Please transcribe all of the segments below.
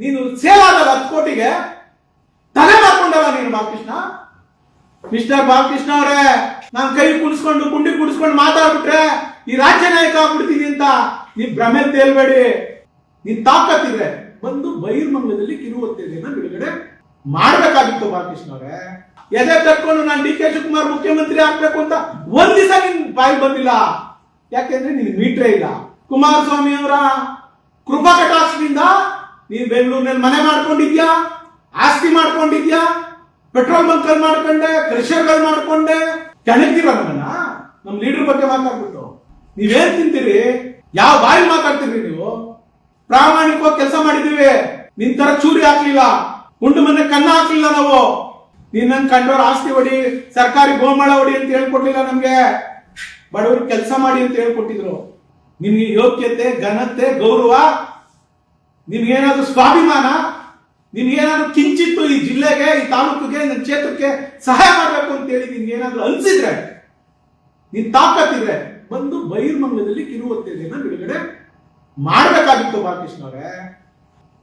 ನೀನು ಸೇಲ್ ಆಗಲ್ಲ ಹತ್ತು ಕೋಟಿಗೆ, ತಲೆ ಮಾಡ್ಕೊಂಡಲ್ಲ ನೀನು ಬಾಲಕೃಷ್ಣ? ಮಿಸ್ಟರ್ ಬಾಲಕೃಷ್ಣ ಅವರೇ, ನಾನ್ ಕೈ ಕುಡಿಸ್ಕೊಂಡು ಕುಂಡಿ ಕುಡಿಸ್ಕೊಂಡು ಮಾತಾಡ್ಬಿಟ್ರೆ ಈ ರಾಜ್ಯ ನಾಯಕ ಆಗ್ಬಿಡ್ತೀನಿ ಅಂತ ನೀ ಭ್ರಮೆ ತೇಲ್ಬೇಡಿ. ನೀನ್ ತಾಕತ್ತಿದ್ರೆ ಬಂದು ಬೈರ್ಮಂಗಲದಲ್ಲಿ ಕಿರುವತ್ತೇರಿಯನ್ನ ಬಿಡುಗಡೆ ಮಾಡ್ಬೇಕಾಗಿತ್ತು ಬಾಲಕೃಷ್ಣ ಅವರೇ. ಎದೆ ತಕ್ಕೊಂಡು ನಾನು ಡಿ ಕೆ ಶಿವಕುಮಾರ್ ಮುಖ್ಯಮಂತ್ರಿ ಆಗ್ಬೇಕು ಅಂತ ಒಂದ್ ದಿವಸ ನಿನ್ ಬಾಯಿ ಬಂದಿಲ್ಲ. ಯಾಕೆಂದ್ರೆ ನಿನ್ ಮೀಟ್ರೇ ಇಲ್ಲ. ಕುಮಾರಸ್ವಾಮಿ ಅವರ ಕೃಪಾ ಕಟಾಕ್ಷದಿಂದ ನೀನ್ ಬೆಂಗಳೂರಿನಲ್ಲಿ ಮನೆ ಮಾಡ್ಕೊಂಡಿದ್ಯಾ? ಆಸ್ತಿ ಮಾಡ್ಕೊಂಡಿದ್ಯಾ? ಪೆಟ್ರೋಲ್ ಬಂಕ್ ಮಾಡ್ಕೊಂಡೆ ಕ್ರಷರ್ಗಳು ಮಾಡ್ಕೊಂಡೆ. ಕೆಣಗ್ತೀರ ನಮ್ಮನ್ನ? ನಮ್ಮ ಲೀಡರ್ ಬಗ್ಗೆ ಮಾತಾಡ್ಬಿಟ್ಟು. ನೀವೇನ್ ತಿಂತೀರಿ? ಯಾವ ಬಾಯಿ ಮಾತಾಡ್ತೀರಿ ನೀವು? ಪ್ರಾಮಾಣಿಕವಾಗಿ ಕೆಲಸ ಮಾಡಿದೀವಿ ನಿನ್ ತರ ಚೂರಿ ಹಾಕ್ಲಿಲ್ಲ. ಉಂಡು ಮನೆ ಕನ್ನ ಹಾಕ್ಲಿಲ್ಲ ನಾವು. ನೀನ್ ನನ್ ಕಂಡವ್ರ ಆಸ್ತಿ ಹೊಡಿ ಸರ್ಕಾರಿ ಗೋಮಳ ಹೊಡಿ ಅಂತ ಹೇಳ್ಕೊಡ್ಲಿಲ್ಲ ನಮ್ಗೆ. ಬಡವರು ಕೆಲಸ ಮಾಡಿ ಅಂತ ಹೇಳ್ಕೊಟ್ಟಿದ್ರು. ನಿಮ್ಗೆ ಯೋಗ್ಯತೆ, ಘನತೆ, ಗೌರವ ನಿಮ್ಗೇನಾದ್ರು ಸ್ವಾಭಿಮಾನ? ನಿಮ್ಗೇನಾದ್ರೂ ಕಿಂಚಿತ್ತು ಈ ಜಿಲ್ಲೆಗೆ, ಈ ತಾಲೂಕಿಗೆ ನನ್ನ ಕ್ಷೇತ್ರಕ್ಕೆ ಸಹಾಯ ಮಾಡಬೇಕು ಅಂತ ಹೇಳಿ ನಿಮ್ಗೇನಾದ್ರು ಅನ್ಸಿದ್ರೆ ನಿನ್ ತಾಕತ್ತಿದ್ರೆ ಬಂದು ಬೈರ್ಮಂಗಲದಲ್ಲಿ ಕಿರುವತ್ತೇನ ಬಿಡುಗಡೆ ಮಾಡಬೇಕಾಗಿತ್ತು ಬಾಲಕೃಷ್ಣ ಅವರೇ.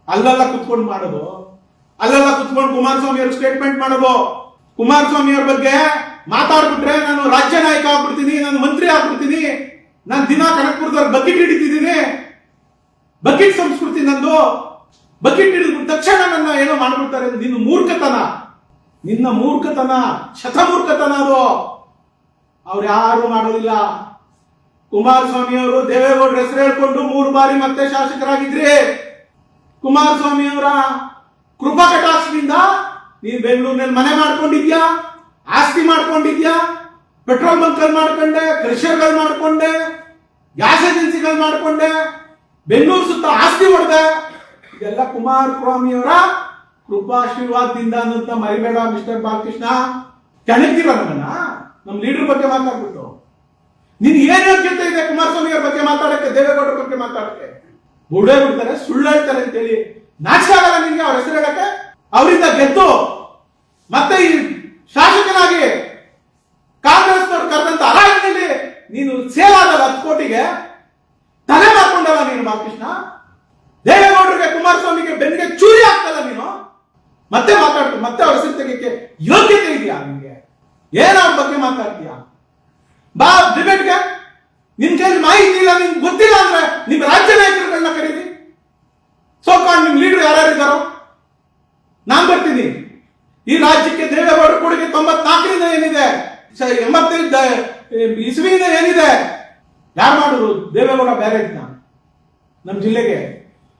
ಅಲ್ಲೆಲ್ಲ ಕುತ್ಕೊಂಡು ಮಾಡೋದು, ಅಲ್ಲೆಲ್ಲ ಕುತ್ಕೊಂಡು ಕುಮಾರಸ್ವಾಮಿ ಅವ್ರ ಸ್ಟೇಟ್ಮೆಂಟ್ ಮಾಡೋದು. ಕುಮಾರಸ್ವಾಮಿ ಅವ್ರ ಬಗ್ಗೆ ಮಾತಾಡ್ಬಿಟ್ರೆ ನಾನು ರಾಜ್ಯ ನಾಯಕ ಆಗ್ಬಿಡ್ತೀನಿ, ನಾನು ಮಂತ್ರಿ ಆಗ್ಬಿಡ್ತೀನಿ, ನಾನು ದಿನ ಕನಕಪುರದವ್ರ ಬಕೆಟ್ ಹಿಡಿತಿದ್ದೀನಿ ಬಕೆಟ್ ಸಂಸ್ಕೃತಿ ನಂದು. ಬಕೆಟ್ ಹಿಡಿದು ತಕ್ಷಣ ನನ್ನ ಏನೋ ಮಾಡ್ಬಿಡ್ತಾರೆ ನಿನ್ನ ಮೂರ್ಖತನ. ನಿನ್ನ ಮೂರ್ಖತನ, ಶತಮೂರ್ಖತನ ಅದು. ಅವ್ರು ಯಾರು ಮಾಡೋದಿಲ್ಲ. ಕುಮಾರಸ್ವಾಮಿ ಅವರು ದೇವೇಗೌಡರ ಹೆಸರು ಹೇಳ್ಕೊಂಡು ಮೂರು ಬಾರಿ ಮತ್ತೆ ಶಾಸಕರಾಗಿದ್ರಿ. ಕುಮಾರಸ್ವಾಮಿ ಅವರ ಕೃಪಾ ಕಟಾಕ್ಷದಿಂದ ನೀನ್ ಬೆಂಗಳೂರಿನಲ್ಲಿ ಮನೆ ಮಾಡ್ಕೊಂಡಿದ್ಯಾ? ಆಸ್ತಿ ಮಾಡ್ಕೊಂಡಿದ್ಯಾ? ಪೆಟ್ರೋಲ್ ಬಂಕ್ಗಳು ಮಾಡ್ಕೊಂಡೆ, ಕ್ರಷರ್ಗಳು ಮಾಡ್ಕೊಂಡೆ, ಗ್ಯಾಸ್ ಏಜೆನ್ಸಿಗಳು ಮಾಡ್ಕೊಂಡೆ. ಬೆಂಗಳೂರು ಸುತ್ತ ಆಸ್ತಿ ಹೊಡೆದ? ಇದೆಲ್ಲ ಕುಮಾರ್ ಸ್ವಾಮಿಯವರ ಕೃಪಾಶೀರ್ವಾದದಿಂದ ಅನ್ನಂತ ಮರಿಬೇಡ ಮಿಸ್ಟರ್ ಬಾಲಕೃಷ್ಣ. ಕೆಣಕ್ತಿರ ನಮ್ಮನ್ನ? ನಮ್ಮ ಲೀಡರ್ ಬಗ್ಗೆ ಮಾತಾಡ್ಬಿಟ್ಟು. ನಿನ್ ಏನ್ ಯೋಗ್ಯತೆ ಇದೆ ಕುಮಾರಸ್ವಾಮಿ ಅವ್ರ ಬಗ್ಗೆ ಮಾತಾಡಕ್ಕೆ, ದೇವೇಗೌಡರ ಬಗ್ಗೆ ಮಾತಾಡಕ್ಕೆ? ಬುಡೇ ಬಿಡ್ತಾರೆ, ಸುಳ್ಳು ಹೇಳ್ತಾರೆ ಅಂತೇಳಿ. ನಾಚಿಕೆ ಆಗಲ್ಲ ನಿನ್ಗೆ ಅವ್ರ ಹೆಸರು ಹೇಳಕ್ಕೆ? ಅವರಿಂದ ಗೆದ್ದು, ಮತ್ತೆ ಈ ಶಾಸಕನಾಗಿ ಕಾಂಗ್ರೆಸ್ನವ್ರು ಕರೆದಂತ ಅರಾಜಿನಲ್ಲಿ ನೀನು ಸೇಲ್ ಆಗಲ್ಲ ಹತ್ತು ಕೋಟಿಗೆ? ಬಾಲಕೃಷ್ಣ ದೇವೇಗೌಡರಿಗೆ ಕುಮಾರಸ್ವಾಮಿಗೆ ಬೆನ್ನಿಗೆ ಚೂರಿ ಆಗ್ತಲ್ಲ ನೀನು ಮತ್ತೆ ಮಾತಾಡ್ತು ಮತ್ತೆ ಅವ್ರ ಹೆಸರು ಯೋಗ್ಯತೆ ಇದೆಯಾ ನಿಮಗೆ ಏನ ಬಗ್ಗೆ ಮಾತಾಡ್ತೀಯಾ ಬಾ ಡಿಬೇಟ್ಗೆ ನಿನ್ ಕೈಲಿ ಮಾಹಿತಿ ಇಲ್ಲ ನಿಮ್ಗೆ ಗೊತ್ತಿಲ್ಲ ಅಂದ್ರೆ ನಿಮ್ ರಾಜ್ಯ ನಾಯಕರುಗಳನ್ನ ಕರೀರಿ ಸೋಕಾಂಡ್ ನಿಮ್ ಲೀಡರ್ ಯಾರ್ಯಾರಿದ್ದಾರೋ ನಾನ್ ಬರ್ತೀನಿ ಈ ರಾಜ್ಯಕ್ಕೆ ದೇವೇಗೌಡರ ಕೊಡುಗೆ ತೊಂಬತ್ನಾಲ್ಕರಿಂದ ಏನಿದೆ ಎಂಬತ್ತೈದು ಇಸ್ವಿಯಿಂದ ಏನಿದೆ ಯಾರು ಮಾಡೋರು ದೇವೇಗೌಡ ಬ್ಯಾರೇಜ್ನ ನಮ್ಮ ಜಿಲ್ಲೆಗೆ.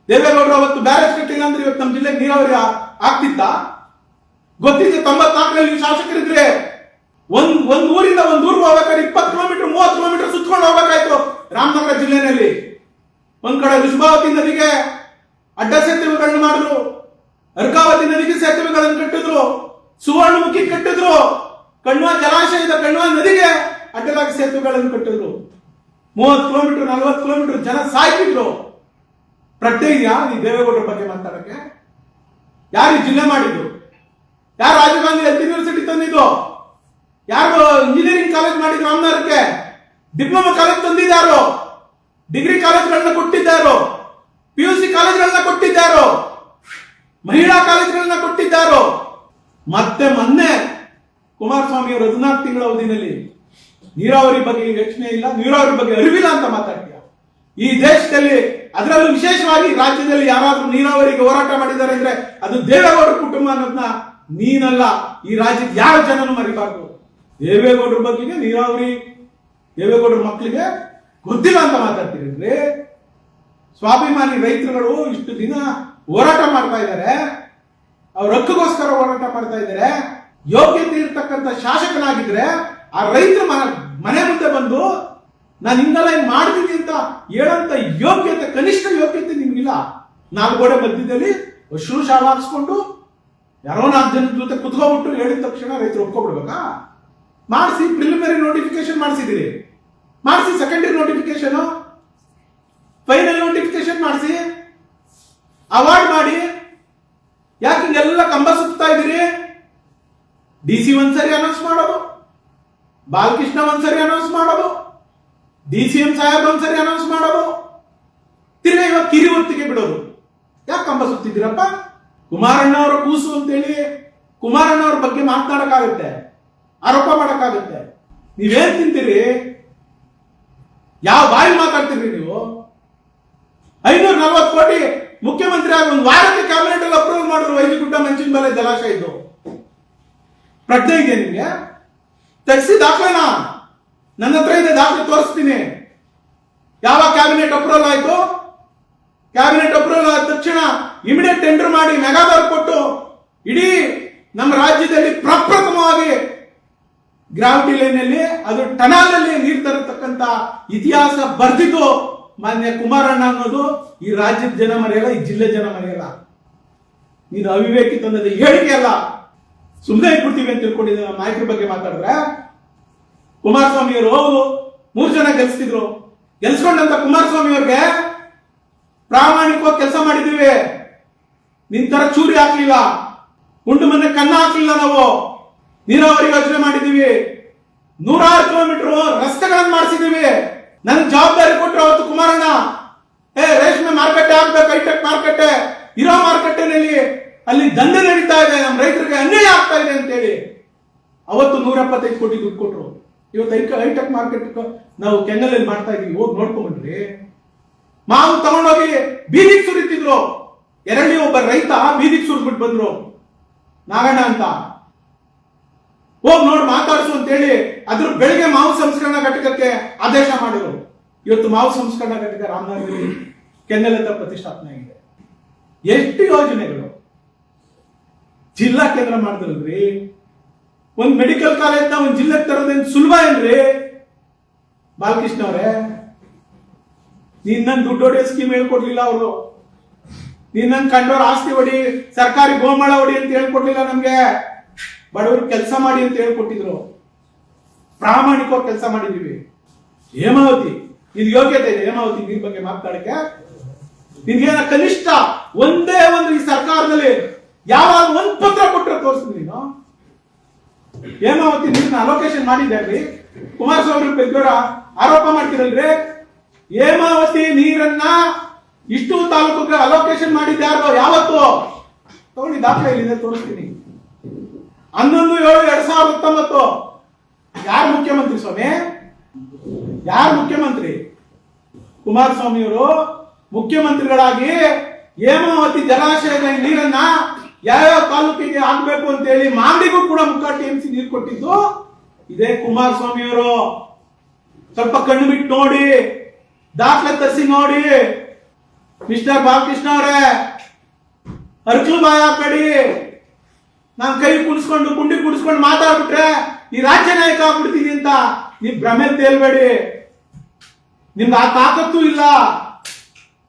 ದೇವೇಗೌಡರು ಅವತ್ತು ಬ್ಯಾರೇಜ್ ಕಟ್ಟಿಲ್ಲ ಅಂದ್ರೆ ಇವತ್ತು ನಮ್ಮ ಜಿಲ್ಲೆಗೆ ನೀರಾವರಿ ಆಗ್ತಿತ್ತ? ಗೊತ್ತಿದೆ, ತೊಂಬತ್ನಾಲ್ಕರಲ್ಲಿ ಶಾಸಕರಿದ್ರೆ ಒಂದ್ ಒಂದ್ ಊರಿಂದ ಒಂದ್ ಊರ್ಗೆ ಹೋಗ್ಬೇಕಾದ್ರೆ ಇಪ್ಪತ್ತು ಕಿಲೋಮೀಟರ್, ಮೂವತ್ತು ಕಿಲೋಮೀಟರ್ ಸುತ್ಕೊಂಡು ಹೋಗ್ಬೇಕಾಯ್ತು ರಾಮನಗರ ಜಿಲ್ಲೆನಲ್ಲಿ. ಒಂದ್ ಕಡೆ ಋಷಭಾವತಿ ನದಿಗೆ ಅಡ್ಡ ಸೇತುವೆಗಳನ್ನು ಮಾಡಿದ್ರು. ಅರ್ಕಾವತಿ ನದಿಗೆ ಸೇತುವೆಗಳನ್ನು ಕಟ್ಟಿದ್ರು. ಸುವರ್ಣಮುಖಿ ಕಟ್ಟಿದ್ರು. ಕಣ್ವ ಜಲಾಶಯದ ಕಣ್ವ ನದಿಗೆ ಅಡ್ಡಲಾಗಿ ಸೇತುವೆಗಳನ್ನು ಕಟ್ಟಿದ್ರು. ಮೂವತ್ತು ಕಿಲೋಮೀಟರ್, ನಲ್ವತ್ತು ಕಿಲೋಮೀಟರ್ ಜನ ಸಾಯ್ತಿದ್ರು. ಪ್ರಜ್ಞೆ ಇದೆಯಾ ನೀ ದೇವೇಗೌಡರ ಬಗ್ಗೆ ಮಾತಾಡಕ್ಕೆ? ಯಾರು ಜಿಲ್ಲೆ ಮಾಡಿದ್ದು? ಯಾರು ರಾಜೀವ್ ಗಾಂಧಿ ಎಲ್ ಯೂನಿವರ್ಸಿಟಿ ತಂದಿದ್ದು? ಯಾರು ಇಂಜಿನಿಯರಿಂಗ್ ಕಾಲೇಜ್ ಮಾಡಿದ್ರು ರಾಮನಗರಕ್ಕೆ? ಡಿಪ್ಲೊಮಾ ಕಾಲೇಜ್ ತಂದಿದ್ದಾರೋ ಡಿಗ್ರಿ ಕಾಲೇಜ್ಗಳನ್ನ ಕೊಟ್ಟಿದ್ದಾರೋ ಪಿ ಯು ಸಿ ಕಾಲೇಜ್ಗಳನ್ನ ಕೊಟ್ಟಿದ್ದಾರೋ ಮಹಿಳಾ ಕಾಲೇಜ್ಗಳನ್ನ ಕೊಟ್ಟಿದ್ದಾರೋ ಮತ್ತೆ ಮೊನ್ನೆ ಕುಮಾರಸ್ವಾಮಿ ಅವರು ಹದಿನಾಲ್ಕು ತಿಂಗಳ ಅವಧಿನಲ್ಲಿ ನೀರಾವರಿ ಬಗ್ಗೆ ಯೋಚನೆ ಇಲ್ಲ, ನೀರಾವರಿ ಬಗ್ಗೆ ಅರಿವಿಲ್ಲ ಅಂತ ಮಾತಾಡ್ತೀಯ ಈ ದೇಶದಲ್ಲಿ ಅದರಲ್ಲೂ ವಿಶೇಷವಾಗಿ ರಾಜ್ಯದಲ್ಲಿ ಯಾರಾದರೂ ನೀರಾವರಿಗೆ ಹೋರಾಟ ಮಾಡಿದ್ದಾರೆ ಅಂದ್ರೆ ಅದು ದೇವೇಗೌಡರ ಕುಟುಂಬ ಅನ್ನೋದನ್ನ ನೀನಲ್ಲ. ಈ ರಾಜ್ಯದ ಯಾವ ಜನನು ಮರಿಬಾರ್ದು. ದೇವೇಗೌಡರ ಬಗ್ಗೆ ನೀರಾವರಿ, ದೇವೇಗೌಡರ ಮಕ್ಕಳಿಗೆ ಗೊತ್ತಿಲ್ಲ ಅಂತ ಮಾತಾಡ್ತೀರಿ ಸ್ವಾಭಿಮಾನಿ ರೈತರುಗಳು ಇಷ್ಟು ದಿನ ಹೋರಾಟ ಮಾಡ್ತಾ ಇದ್ದಾರೆ. ಅವ್ರ ಹಕ್ಕಿಗೋಸ್ಕರ ಹೋರಾಟ ಮಾಡ್ತಾ ಇದ್ದಾರೆ. ಯೋಗ್ಯತೆ ಇರ್ತಕ್ಕಂಥ ಶಾಸಕನಾಗಿದ್ರೆ ಆ ರೈತರ ಮನೆ ಮುಂದೆ ಬಂದು ನಾನು ಹಿಂಗೆಲ್ಲ ಏನು ಮಾಡ್ತೀನಿ ಅಂತ ಹೇಳಂತ ಯೋಗ್ಯತೆ, ಕನಿಷ್ಠ ಯೋಗ್ಯತೆ ನಿಮ್ಗಿಲ್ಲ. ನಾಲ್ಕು ಗೋಡೆ ಮಧ್ಯದಲ್ಲಿ ಶುರು ಶಾಲ ಹಾಕ್ಸ್ಕೊಂಡು ಯಾರೋ ನಾಲ್ಕು ಜನ ಜೊತೆ ಕುತ್ಕೊಬಿಟ್ಟು ಹೇಳಿದ ತಕ್ಷಣ ರೈತರು ಒಪ್ಕೊಬಿಡ್ಬೇಕಾ? ಮಾಡಿಸಿ ಪ್ರಿಲಿಮಿನರಿ ನೋಟಿಫಿಕೇಶನ್ ಮಾಡಿಸಿದಿರಿ ಮಾಡಿಸಿ ಸೆಕೆಂಡರಿ ನೋಟಿಫಿಕೇಶನ್ ಫೈನಲ್ ನೋಟಿಫಿಕೇಶನ್ ಮಾಡಿಸಿ. ಅವಾರ್ಡ್ ಮಾಡಿ. ಯಾಕೆ ಹಿಂಗೆಲ್ಲ ಕಂಬ ಸುತ್ತಾ ಇದ್ದೀರಿ? ಡಿ ಸಿ ಒಂದ್ಸರಿ ಅನೌನ್ಸ್ ಮಾಡೋದು. ಬಾಲಕೃಷ್ಣ ಒಂದ್ಸರಿ ಅನೌನ್ಸ್ ಮಾಡೋದು. ಡಿ ಸಿ ಎಂ ಸಾಹೇಬ್ ಒಂದ್ಸರಿ ಅನೌನ್ಸ್ ಮಾಡೋರು. ತಿರ್ಗಾ ಇವಾಗ ಕಿರಿ ಹೊತ್ತಿಗೆ ಬಿಡೋರು. ಯಾಕೆ ಕಂಬ ಸುತ್ತಿದ್ದೀರಪ್ಪ ಕುಮಾರಣ್ಣ ಅವರ ಕೂಸು ಅಂತೇಳಿ ಕುಮಾರಣ್ಣ ಅವ್ರ ಬಗ್ಗೆ ಮಾತನಾಡಕ್ಕಾಗುತ್ತೆ ಆರೋಪ ಮಾಡಕ್ಕಾಗುತ್ತೆ. ನೀವೇನ್ ತಿಂತೀರಿ? ಯಾವ ಬಾಯಿ ಮಾತಾಡ್ತೀರಿ ನೀವು? ಐನೂರ ನಲ್ವತ್ತು ಕೋಟಿ ಮುಖ್ಯಮಂತ್ರಿ ಆಗಿ ಒಂದು ವಾರಕ್ಕೆ ಕ್ಯಾಬಿನೆಟ್ ಅಲ್ಲಿ ಅಪ್ರೂವ್ ಮಾಡಿದ್ರು ವೈದ್ಯಗುಡ್ಡ ಮಂಚಿನ ಮೇಲೆ ಜಲಾಶಯ ಇದು. ಪ್ರಜ್ಞೆ ಇದೆ ನಿಮಗೆ? ತೆಗೆಸಿ ದಾಖಲೆನಾ? ನನ್ನ ದಾಖಲೆ ತೋರಿಸ್ತೀನಿ? ಯಾವ ಕ್ಯಾಬಿನೆಟ್ ಅಪ್ರೂವಲ್ ಆಯ್ತು? ಕ್ಯಾಬಿನೆಟ್ ಅಪ್ರೂವಲ್ ಆದ ತಕ್ಷಣ ಇಮಿಡಿಯೇಟ್ ಟೆಂಡರ್ ಮಾಡಿ ಮೆಗಾದರ್ ಕೊಟ್ಟು ಇಡೀ ನಮ್ಮ ರಾಜ್ಯದಲ್ಲಿ ಪ್ರಪ್ರಥಮವಾಗಿ ಗ್ರಾವಿಟಿ ಲೈನಲ್ಲಿ ಅದು ಟನಾಲಲ್ಲಿ ನೀರು ತರತಕ್ಕಂತ ಇತಿಹಾಸ ಬರ್ದಿತು ಮಾನ್ಯ ಕುಮಾರಣ್ಣ ಅನ್ನೋದು ಈ ರಾಜ್ಯದ ಜನ ಮರೆಯಲ್ಲ, ಈ ಜಿಲ್ಲೆ ಜನ ಮರೆಯಲ್ಲ. ನೀನು ಅವಿವೇಕಿ ತಂದದ ಹೇಳಿಕೆ ಅಲ್ಲ. ಸುಮ್ಮನೆ ಇಟ್ಬಿಡ್ತೀವಿ ಅಂತ ತಿಳ್ಕೊಂಡಿದ್ದೆ ನಾಯಕರ ಬಗ್ಗೆ ಮಾತಾಡಿದ್ರೆ ಕುಮಾರಸ್ವಾಮಿ ಅವರು ಹೌದು ಮೂರು ಜನ ಗೆಲ್ಸ್ತಿದ್ರು. ಗೆಲ್ಸ್ಕೊಂಡಂತ ಕುಮಾರಸ್ವಾಮಿ ಅವ್ರಿಗೆ ಪ್ರಾಮಾಣಿಕವಾಗಿ ಕೆಲಸ ಮಾಡಿದೀವಿ ನಿನ್ ತರ ಚೂರಿ ಹಾಕ್ಲಿಲ್ಲ. ಉಂಡು ಮನೆ ಕನ್ನ ಹಾಕ್ಲಿಲ್ಲ ನಾವು. ನೀರಾವರಿ ಯೋಜನೆ ಮಾಡಿದೀವಿ ನೂರಾರು ಕಿಲೋಮೀಟರ್ ರಸ್ತೆಗಳನ್ನು ಮಾಡಿಸಿದೀವಿ ನನ್ ಜವಾಬ್ದಾರಿ ಕೊಟ್ಟರು ಅವತ್ತು ಕುಮಾರಣ್ಣ. ಏ, ರೇಷ್ಮೆ ಮಾರುಕಟ್ಟೆ ಆಗ್ಬೇಕು, ಹೈಟೆಕ್ ಮಾರುಕಟ್ಟೆ. ಇರೋ ಮಾರುಕಟ್ಟೆನಲ್ಲಿ ಅಲ್ಲಿ ದಂಧೆ ನಡೀತಾ ಇದೆ. ನಮ್ಮ ರೈತರಿಗೆ ಅನ್ಯಾಯ ಆಗ್ತಾ ಇದೆ ಅಂತೇಳಿ. ಅವತ್ತು ನೂರ ಎಪ್ಪತ್ತೈದು ಕೋಟಿ ದುಡ್ಡು ಕೊಟ್ರು. ಇವತ್ತು ಐಕ ಹೈಟೆಕ್ ಮಾರ್ಕೆಟ್ ನಾವು ಕೆಂಗಲಲ್ಲಿ ಮಾಡ್ತಾ ಇದೀವಿ. ಹೋಗಿ ನೋಡ್ಕೊಂಡ್ರಿ ಮಾವು ತಗೊಂಡೋಗಿ ಬೀದಿಗೆ ಸುರಿತಿದ್ರು. ಎರಡನೇ ಒಬ್ಬ ರೈತ ಬೀದಿಗೆ ಸುರಿದ್ಬಿಟ್ಟು ಬಂದ್ರು. ನಾಗಣ್ಣ ಅಂತ. ಹೋಗಿ ನೋಡಿ ಮಾತಾಡಿಸು ಅಂತ ಹೇಳಿ ಅದ್ರ ಬೆಳಿಗ್ಗೆ ಮಾವು ಸಂಸ್ಕರಣಾ ಘಟಕಕ್ಕೆ ಆದೇಶ ಮಾಡಿದ್ರು. ಇವತ್ತು ಮಾವು ಸಂಸ್ಕರಣಾ ಘಟಕ ರಾಮನಗರದಲ್ಲಿ ಅಂತ ಪ್ರತಿಷ್ಠಾಪನೆ ಆಗಿದೆ. ಎಷ್ಟು ಯೋಜನೆಗಳು? ಜಿಲ್ಲಾ ಕೇಂದ್ರ ಮಾಡಿದ್ರಲ್ರಿ ಒಂದ್ ಮೆಡಿಕಲ್ ಕಾಲೇಜ್ನ ಒಂದು ಜಿಲ್ಲೆಗೆ ತರೋದೇನು ಸುಲಭ ಏನ್ರಿ? ಬಾಲಕೃಷ್ಣ ಅವರೇ, ನೀನ್ ನನ್ ದುಡ್ಡು ಹೊಡೆಯೋ ಸ್ಕೀಮ್ ಹೇಳ್ಕೊಡ್ಲಿಲ್ಲ ಅವರು. ನೀನ್ ನನ್ ಕಂಡವ್ರ ಆಸ್ತಿ ಹೊಡಿ, ಸರ್ಕಾರಿ ಗೋಮಾಳ ಹೊಡಿ ಅಂತ ಹೇಳ್ಕೊಡ್ಲಿಲ್ಲ ನಮ್ಗೆ. ಬಡವರು ಕೆಲಸ ಮಾಡಿ ಅಂತ ಹೇಳ್ಕೊಟ್ಟಿದ್ರು. ಪ್ರಾಮಾಣಿಕವಾಗಿ ಕೆಲಸ ಮಾಡಿದೀವಿ. ಹೇಮಾವತಿ ನಿನ್ ಯೋಗ್ಯತೆ ಇದೆ ಹೇಮಾವತಿ ನೀರ್ ಬಗ್ಗೆ ಮಾತಾಡಕ್ಕೆ ನಿನ್ಗೇನ ಕನಿಷ್ಠ ಒಂದೇ ಒಂದು ಈ ಸರ್ಕಾರದಲ್ಲಿ ಯಾವಾಗ ಒಂದ್ ಪತ್ರ ಕೊಟ್ಟರೆ ತೋರಿಸ್ತೀನಿ ನೀನು? ಹೇಮಾವತಿ ನೀರಿನ ಅಲೋಕೇಶನ್ ಮಾಡಿದ್ದಾರೆ ಕುಮಾರಸ್ವಾಮಿ ಬೆಂಗಳೂರ ಆರೋಪ ಮಾಡ್ತಿರಲ್ರಿ? ಹೇಮಾವತಿ ನೀರನ್ನ ಇಷ್ಟು ತಾಲೂಕಿಗೆ ಅಲೋಕೇಶನ್ ಮಾಡಿದ್ದೆ ಯಾರು? ಯಾವತ್ತು? ತಗೊಳ್ಳಿ ದಾಖಲೆ ಇಲ್ಲಿದೆ ತೋರಿಸ್ತೀನಿ. ಹನ್ನೊಂದು ಏಳು ಎರಡ್ ಸಾವಿರದ ಹತ್ತೊಂಬತ್ತು. ಯಾರು ಮುಖ್ಯಮಂತ್ರಿ ಸ್ವಾಮಿ? ಯಾರು ಮುಖ್ಯಮಂತ್ರಿ? ಕುಮಾರಸ್ವಾಮಿಯವರು ಮುಖ್ಯಮಂತ್ರಿಗಳಾಗಿ ಹೇಮಾವತಿ ಜಲಾಶಯದ ನೀರನ್ನ ಯಾವ್ಯಾವ ತಾಲೂಕಿಗೆ ಆಗ್ಬೇಕು ಅಂತ ಹೇಳಿ ಮಾಗಡಿಗೂ ಕೂಡ ಮುಖ ಸಿ ನೀರು ಕೊಟ್ಟಿದ್ದು. ಇದೇ ಕುಮಾರಸ್ವಾಮಿ ಅವರು. ಸ್ವಲ್ಪ ಕಣ್ಣು ಬಿಟ್ಟು ನೋಡಿ, ದಾಖಲೆ ತರಿಸಿ ನೋಡಿ. ಮಿಸ್ಟರ್ ಬಾಲಕೃಷ್ಣ ಅವರೇ ಅರ್ಕಲು ಬಾಯ ಕಡಿ ನಾನು ಕೈ ಕುಡಿಸ್ಕೊಂಡು ಕುಂಡಿ ಕುಡಿಸ್ಕೊಂಡು ಮಾತಾಡ್ಬಿಟ್ರೆ ಈ ರಾಜ್ಯ ನಾಯಕ ಆಗ್ಬಿಡ್ತೀನಿ ಅಂತ ನೀವು ಭ್ರಮೆ ತೇಲ್ಬೇಡಿ ನಿಮ್ಗೆ ಆ ತಾಕತ್ತು ಇಲ್ಲ.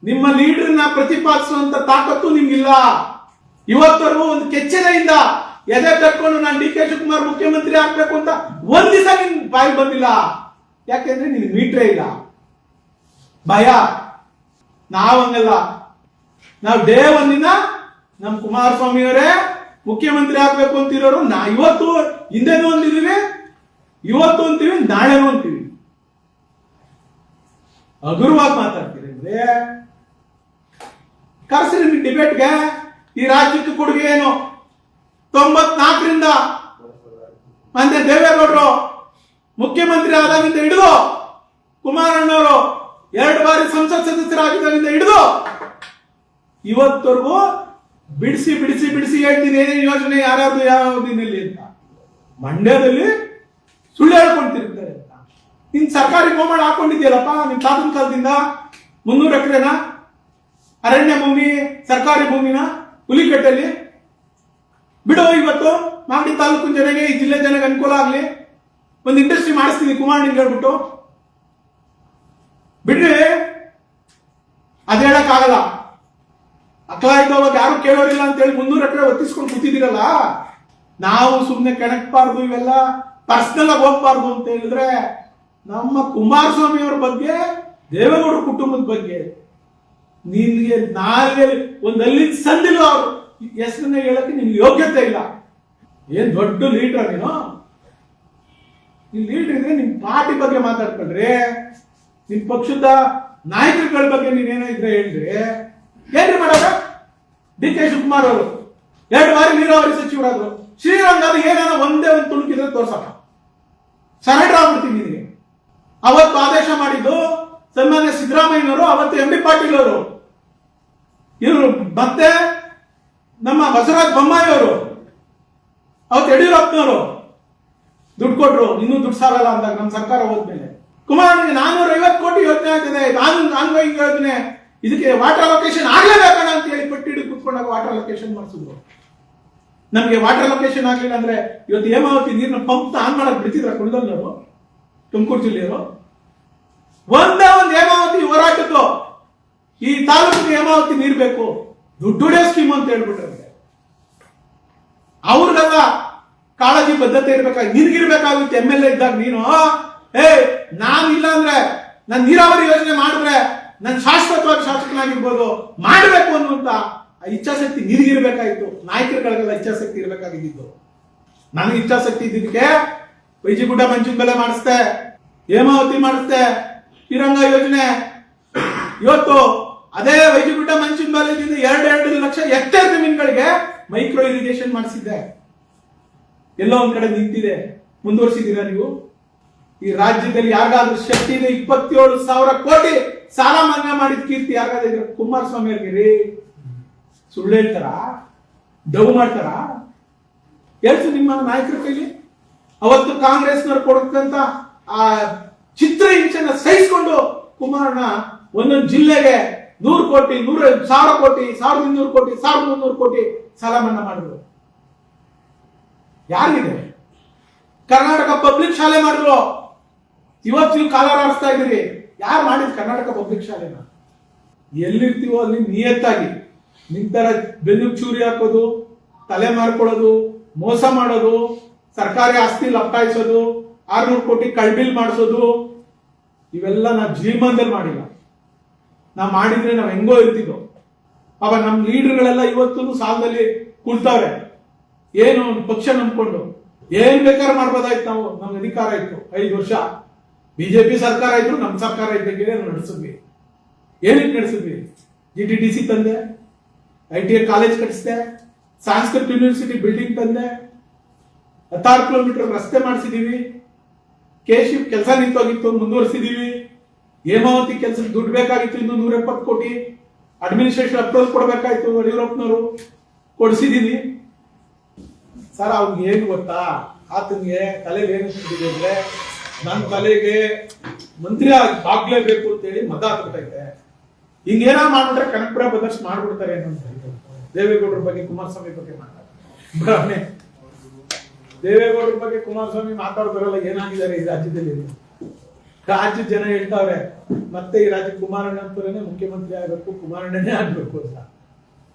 ನಿಮ್ಮ ಲೀಡರ್ನ ಪ್ರತಿಪಾದಿಸುವಂತ ತಾಕತ್ತು ನಿಮ್ಗಿಲ್ಲ. ಇವತ್ತವರೆಗೂ ಒಂದು ಕೆಚ್ಚೆದೆಯಿಂದ ಎದೆ ತಕ್ಕೊಂಡು ನಾನು ಡಿ ಕೆ ಶಿವಕುಮಾರ್ ಮುಖ್ಯಮಂತ್ರಿ ಆಗ್ಬೇಕು ಅಂತ ಒಂದ್ ದಿವಸ ನಿನ್ ಬಾಯಿ ಬಂದಿಲ್ಲ. ಯಾಕೆಂದ್ರೆ ನಿನ್ ಮೀಟ್ರೇ ಇಲ್ಲ. ಭಯ. ನಾವಂಗಲ್ಲ ನಾವು ಡೇ ಒಂದಿನ ನಮ್ ಕುಮಾರಸ್ವಾಮಿ ಅವರೇ ಮುಖ್ಯಮಂತ್ರಿ ಆಗ್ಬೇಕು ಅಂತಿರೋರು ನಾ ಇವತ್ತು ಹಿಂದೆನೂ ಅಂದಿದೀವಿ ಇವತ್ತು ಅಂತೀವಿ ನಾಳೆನೂ ಅಂತೀವಿ ಹಗುರವಾಗಿ ಮಾತಾಡ್ತೀರಿ ಅಂದ್ರೆ ಕರ್ಸಿ ನಿಮ್ ಡಿಬೇಟ್ಗೆ ಈ ರಾಜ್ಯಕ್ಕೆ ಕೊಡುಗೆ ಏನು? ತೊಂಬತ್ನಾಲ್ಕರಿಂದ ಮಂದೆ ದೇವೇಗೌಡರು ಮುಖ್ಯಮಂತ್ರಿ ಆದಾಗಿಂದ ಹಿಡಿದು ಕುಮಾರಣ್ಣವರು ಎರಡು ಬಾರಿ ಸಂಸತ್ ಸದಸ್ಯರಾಗಿದ್ದಾಗಿಂದ ಹಿಡಿದು ಇವತ್ತವರೆಗೂ ಬಿಡಿಸಿ ಬಿಡಿಸಿ ಬಿಡಿಸಿ ಹೇಳ್ತೀನಿ, ಏನೇನು ಯೋಜನೆ ಯಾರ್ಯಾರು ಯಾವ ದಿನಲ್ಲಿ ಅಂತ. ಮಂಡ್ಯದಲ್ಲಿ ಸುಳ್ಳು ಹೇಳ್ಕೊಂತಿರ್ತಾರೆ ಅಂತ. ನಿನ್ ಸರ್ಕಾರಿ ಗೋಮಾಳ ಹಾಕೊಂಡಿದ್ಯಲ್ಲಪ್ಪ ನಿನ್ ತಾತನ ಕಾಲದಿಂದ ಮುನ್ನೂರು ಎಕರೆನಾ ಅರಣ್ಯ ಭೂಮಿ, ಸರ್ಕಾರಿ ಭೂಮಿನ ಹುಲಿಕಟ್ಟಲ್ಲಿ. ಬಿಡು, ಇವತ್ತು ಮಾಗಡಿ ತಾಲೂಕಿನ ಜನಗೆ ಈ ಜಿಲ್ಲೆ ಜನಗೆ ಅನುಕೂಲ ಆಗಲಿ. ಒಂದು ಇಂಡಸ್ಟ್ರಿ ಮಾಡಿಸ್ತೀನಿ, ಕುಮಾರ್ ನಿಂಗೆ ಹೇಳ್ಬಿಟ್ಟು. ಬಿಡ್ರಿ, ಅದ್ ಹೇಳಕ್ಕಾಗಲ್ಲ. ಅಕ್ಕ ಇದ್ದವಾಗ ಯಾರು ಕೇಳೋರಿಲ್ಲ ಅಂತ ಹೇಳಿ ಮುನ್ನೂರು ಎಕರೆ ಒತ್ತಿಸ್ಕೊಂಡು ಕೂತಿದ್ದೀರಲ್ಲ. ನಾವು ಸುಮ್ಮನೆ ಕೆಣಕ್ಬಾರ್ದು, ಇವೆಲ್ಲ ಪರ್ಸನಲ್ ಆಗಿ ಹೋಗ್ಬಾರ್ದು ಅಂತ ಹೇಳಿದ್ರೆ ನಮ್ಮ ಕುಮಾರಸ್ವಾಮಿ ಅವ್ರ ಬಗ್ಗೆ ದೇವೇಗೌಡ ಕುಟುಂಬದ ಬಗ್ಗೆ ನಿನ್ಗೆ ನಾಲ್ಗೆ ಒಂದು ಅಲ್ಲಿ ಸಂದಿಲ್ಲ ಅವರು ಹೆಸರನ್ನ ಹೇಳಕ್ಕೆ ನಿನ್ಗೆ ಯೋಗ್ಯತೆ ಇಲ್ಲ. ಏನ್ ದೊಡ್ಡ ಲೀಡರ್ ನೀನು? ನೀನ್ ಲೀಡರ್ ಇದ್ರೆ ನಿಮ್ ಪಾರ್ಟಿ ಬಗ್ಗೆ ಮಾತಾಡ್ಕೊಂಡ್ರೆ, ನಿಮ್ ಪಕ್ಷದ ನಾಯಕರುಗಳ ಬಗ್ಗೆ ನೀನೇನೋ ಇದ್ರೆ ಹೇಳ್ರಿ ಏನ್ರಿ ಮಾಡೋದ? ಡಿ ಕೆ ಶಿವಕುಮಾರ್ ಅವರು, ಎರಡು ಬಾರಿ ನೀರಾವರಿ ಸಚಿವರಾದ್ರು. ಶ್ರೀರಂಗ ಅದು ಏನೇನೋ ಒಂದೇ ಒಂದು ತುಣುಕಿದ್ರೆ ತೋರ್ಸಪ್ಪ. ಸರೆಂಡರ್ ಆಗ್ಬಿಡ್ತೀನಿ ನಿನಗೆ. ಅವತ್ತು ಆದೇಶ ಮಾಡಿದ್ದು ಸನ್ಮಾನ್ಯ ಸಿದ್ದರಾಮಯ್ಯನವರು, ಅವತ್ತು ಎಂ ಬಿ ಪಾಟೀಲ್ ಅವರು. ಇವರು ಮತ್ತೆ ನಮ್ಮ ಬಸವರಾಜ್ ಬೊಮ್ಮಾಯಿ ಅವರು ಅವತ್ತು ಯಡಿಯೂರಪ್ಪನವರು ದುಡ್ಡು ಕೊಟ್ರು, ಇನ್ನೂ ದುಡ್ಡು ಸಾಲಲ್ಲ ಅಂದಾಗ ನಮ್ಮ ಸರ್ಕಾರ ಹೋದ್ಮೇಲೆ. ಕುಮಾರನಿಗೆ ನಾನೂರ ಐವತ್ತು ಕೋಟಿ ಯೋಜನೆ ಆಗ್ತದೆ ನಾನು ಆನ್ಗೋಯಿಂಗ್ ಯೋಜನೆ. ಇದಕ್ಕೆ ವಾಟರ್ ಲೊಕೇಶನ್ ಆಗ್ಲೇಬೇಕಣ್ಣ ಅಂತ ಹೇಳಿ ಪಟ್ಟಿ ಹಿಡಿದು ಕುತ್ಕೊಂಡಾಗ ವಾಟರ್ ಲೊಕೇಶನ್ ಮಾಡಿಸಿದ್ರು. ನಮಗೆ ವಾಟರ್ ಲೊಕೇಶನ್ ಆಗ್ಲಿಲ್ಲ ಅಂದ್ರೆ ಇವತ್ತು ಹೇಮಾವತಿ ನೀರಿನ ಪಂಪ್ ಆನ್ ಮಾಡಕ್ ಬಿಡ್ತಿದ್ರ ಕುಳದಲ್ಲವರು ತುಮಕೂರು ಜಿಲ್ಲೆಯವರು? ಒಂದೇ ಒಂದು ಹೇಮಾವತಿ ಹೋರಾಟದ್ದು. ಈ ತಾಲೂಕಿನ ಹೇಮಾವತಿ ನೀರು ಬೇಕು? ದುಡ್ಡುಡೇ ಸ್ಕೀಮ್ ಅಂತ ಹೇಳ್ಬಿಟ್ರೆ ಅವ್ರಿಗೆಲ್ಲ ಕಾಳಜಿ ಬದ್ಧತೆ ಇರ್ಬೇಕಾಗಿ ನಿನ್ಗಿರ್ಬೇಕಾಗುತ್ತೆ ಎಂ ಎಲ್ ಎ ಇದ್ದಾಗ ನೀನು. ಏ, ನಾನು ಇಲ್ಲ ಅಂದ್ರೆ ನಾನು ನೀರಾವರಿ ಯೋಜನೆ ಮಾಡಿದ್ರೆ ನಾನು ಶಾಶ್ವತವಾಗಿ ಶಾಸಕನಾಗಿರ್ಬೋದು, ಮಾಡಬೇಕು ಅನ್ನುವಂತ ಇಚ್ಛಾಶಕ್ತಿ ನಿನಗಿರ್ಬೇಕಾಗಿತ್ತು ನಾಯಕರುಗಳಿಗೆಲ್ಲ ಇಚ್ಛಾಶಕ್ತಿ ಇರ್ಬೇಕಾಗಿದ್ದು ನನಗೆ ಇಚ್ಛಾಶಕ್ತಿ ಇದ್ದಿದ್ದಕ್ಕೆ ವೈಜಿಗುಡ್ಡ ಮಂಚಿನ ಬೆಲೆ ಮಾಡಿಸ್ತೆ ಹೇಮಾವತಿ ಮಾಡಿಸ್ತೆ ಶ್ರೀರಂಗ ಯೋಜನೆ. ಇವತ್ತು ಅದೇ ವೈಜಿಗುಡ್ಡ ಮಂಚಿನ ಬಾಲದಿಂದ ಎರಡು ಎರಡು ಲಕ್ಷ ಎಕ್ಟೇರ್ ಜಮೀನುಗಳಿಗೆ ಮೈಕ್ರೋ ಇರಿಗೇಷನ್ ಮಾಡಿಸಿದ್ದೆ. ಎಲ್ಲೋ ಒಂದ್ ಕಡೆ ನಿಂತಿದೆ. ಮುಂದುವರಿಸಿದ್ದೀರಾ ನೀವು? ಈ ರಾಜ್ಯದಲ್ಲಿ ಯಾರಿಗಾದ್ರೂ ಶಕ್ತಿ ಇಪ್ಪತ್ತೇಳು ಸಾವಿರ ಕೋಟಿ ಸಾಲ ಮನ್ನಾ ಮಾಡಿದ ಕೀರ್ತಿ ಯಾರಾದ್ರೆ ಕುಮಾರಸ್ವಾಮಿ ಅವ್ರಿಗೆ ಸುಳ್ಳು ಹೇಳ್ತಾರ? ಡವ್ ಮಾಡ್ತಾರ? ಹೇಳ್ತು ನಿಮ್ಮ ನಾಯಕರ ಕೈಲಿ. ಅವತ್ತು ಕಾಂಗ್ರೆಸ್ನವ್ರು ಕೊಡಕ್ಕಂತ ಆ ಚಿತ್ರ ಹಿಂಸೆನ ಸಹಿಸಿಕೊಂಡು ಕುಮಾರಣ್ಣ ಒಂದೊಂದು ಜಿಲ್ಲೆಗೆ ನೂರು ಕೋಟಿ, ನೂರ ಸಾವಿರ ಕೋಟಿ, ಸಾವಿರದ ಇನ್ನೂರು ಕೋಟಿ, ಸಾವಿರದ ಮುನ್ನೂರು ಕೋಟಿ ಸಾಲ ಮನ್ನಾ ಮಾಡಿದ್ರು. ಯಾರಿದೆ ಕರ್ನಾಟಕ ಪಬ್ಲಿಕ್ ಶಾಲೆ ಮಾಡಿದ್ರು. ಇವತ್ತು ನೀವು ಆಡಿಸ್ತಾ ಇದ್ದೀರಿ. ಯಾರು ಮಾಡಿದ್ ಕರ್ನಾಟಕ ಪಬ್ಲಿಕ್ ಶಾಲೆನ? ಎಲ್ಲಿರ್ತೀವೋ ಅಲ್ಲಿ ನಿಯತ್ತಾಗಿ. ನಿಂತರ ಬೆನ್ನು ಚೂರಿ ಹಾಕೋದು, ತಲೆ ಮಾರ್ಕೊಳ್ಳೋದು, ಮೋಸ ಮಾಡೋದು, ಸರ್ಕಾರಿ ಆಸ್ತಿ ಲಪ್ಪಾಯಿಸೋದು ಆರ್ನೂರು ಕೋಟಿ ಕಳ್ಬಿಲ್ ಮಾಡಿಸೋದು, ಇವೆಲ್ಲ ನಾವು ಜೀವನದಲ್ಲಿ ಮಾಡಿಲ್ಲ. ನಾವು ಮಾಡಿದ್ರೆ ನಾವು ಹೆಂಗೋ ಇರ್ತಿದ್ದೋ ಅವ ನಮ್ಮ ಲೀಡರ್ಗಳೆಲ್ಲ ಇವತ್ತು ಸಾಲದಲ್ಲಿ ಕುಳ್ತಾರೆ ಏನು ಪಕ್ಷ ನಂಬ್ಕೊಂಡು, ಏನ್ ಬೇಕಾದ್ರೆ ಮಾಡ್ಬೋದಾಯ್ತು ನಾವು. ನಮ್ಗೆ ಅಧಿಕಾರ ಇತ್ತು, ಐದು ವರ್ಷ. ಬಿಜೆಪಿ ಸರ್ಕಾರ ಇದ್ರು ನಮ್ಮ ಸರ್ಕಾರ ಇದ್ದಂಗೆ ನಡೆಸಿದ್ವಿ. ಏನಕ್ಕೆ ನಡೆಸಿದ್ವಿ? ಜಿ ಟಿ ಡಿ ಸಿ ತಂದೆ ಐ ಟಿ ಐ ಕಾಲೇಜ್ ಕಟ್ಟಿಸಿದೆ ಸಾಂಸ್ಕೃತಿಕ ಯೂನಿವರ್ಸಿಟಿ ಬಿಲ್ಡಿಂಗ್ ತಂದೆ, ಹತ್ತಾರು ಕಿಲೋಮೀಟರ್ ರಸ್ತೆ ಮಾಡಿಸಿದೀವಿ. ಕೇಶಿ ಕೆಲಸ ನಿಂತೋಗಿತ್ತು, ಮುಂದುವರಿಸಿದೀವಿ. ಹೇಮಾವತಿ ಕೆಲಸಕ್ಕೆ ದುಡ್ಡು ಬೇಕಾಗಿತ್ತು, ಇನ್ನು ನೂರ ಎಪ್ಪತ್ತು ಕೋಟಿ. ಅಡ್ಮಿನಿಸ್ಟ್ರೇಷನ್ ಅಪ್ರೂವಲ್ ಕೊಡಬೇಕಾಯ್ತು ಯಡಿಯೂರಪ್ಪನವರು ಕೊಡಿಸಿದೀನಿ. ಸರ್ ಅವ್ನಿಗೆ ಏನು ಗೊತ್ತಾ? ಆತನಿಗೆ ತಲೆಗೆ ಏನು ಅಂದ್ರೆ ನನ್ನ ತಲೆಗೆ ಮಂತ್ರಿ ಆಗ್ಲೇಬೇಕು ಅಂತೇಳಿ ಮತ ಹಾಕ್ಬಿಟ್ಟೈತೆ. ಏನೋ ಮಾಡ್ಬಿಟ್ರೆ ಕನಕಪುರ ಬ್ರದರ್ಸ್ ಮಾಡ್ಬಿಡ್ತಾರೆ ಏನು ಅಂತ ದೇವೇಗೌಡರ ಬಗ್ಗೆ ಕುಮಾರಸ್ವಾಮಿ ಬಗ್ಗೆ ಮಾತಾಡ್ತಾರೆ. ದೇವೇಗೌಡರ ಬಗ್ಗೆ ಕುಮಾರಸ್ವಾಮಿ ಮಾತಾಡ್ತಾರಲ್ಲ ಏನಾಗಿದ್ದಾರೆ ಈ ರಾಜ್ಯದಲ್ಲಿ? ರಾಜ್ಯದ ಜನ ಹೇಳ್ತಾವ್ರೆ ಮತ್ತೆ ಈ ರಾಜ್ಯ ಕುಮಾರಣ್ಣಂತರೇ ಮುಖ್ಯಮಂತ್ರಿ ಆಗಬೇಕು ಕುಮಾರಣ್ಣನೇ ಆಗ್ಬೇಕು ಅಂತ.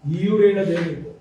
ಇವ್ರು ಹೇಳೋದೇನಿದೆ